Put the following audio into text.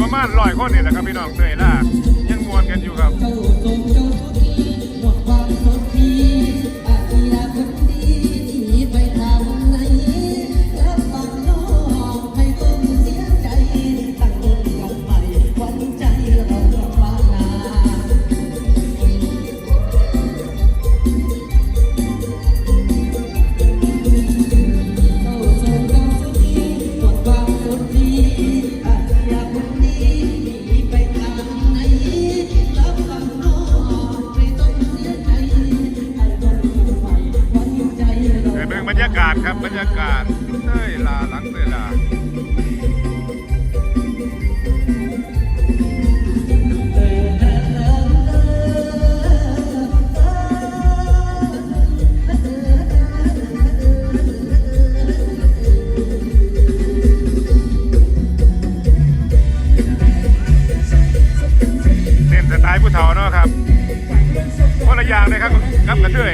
ประมาณร้อยคนนี่แหละครับพี่น้องเหนียล่ายังมวนกันอยู่ครับ กันด้วย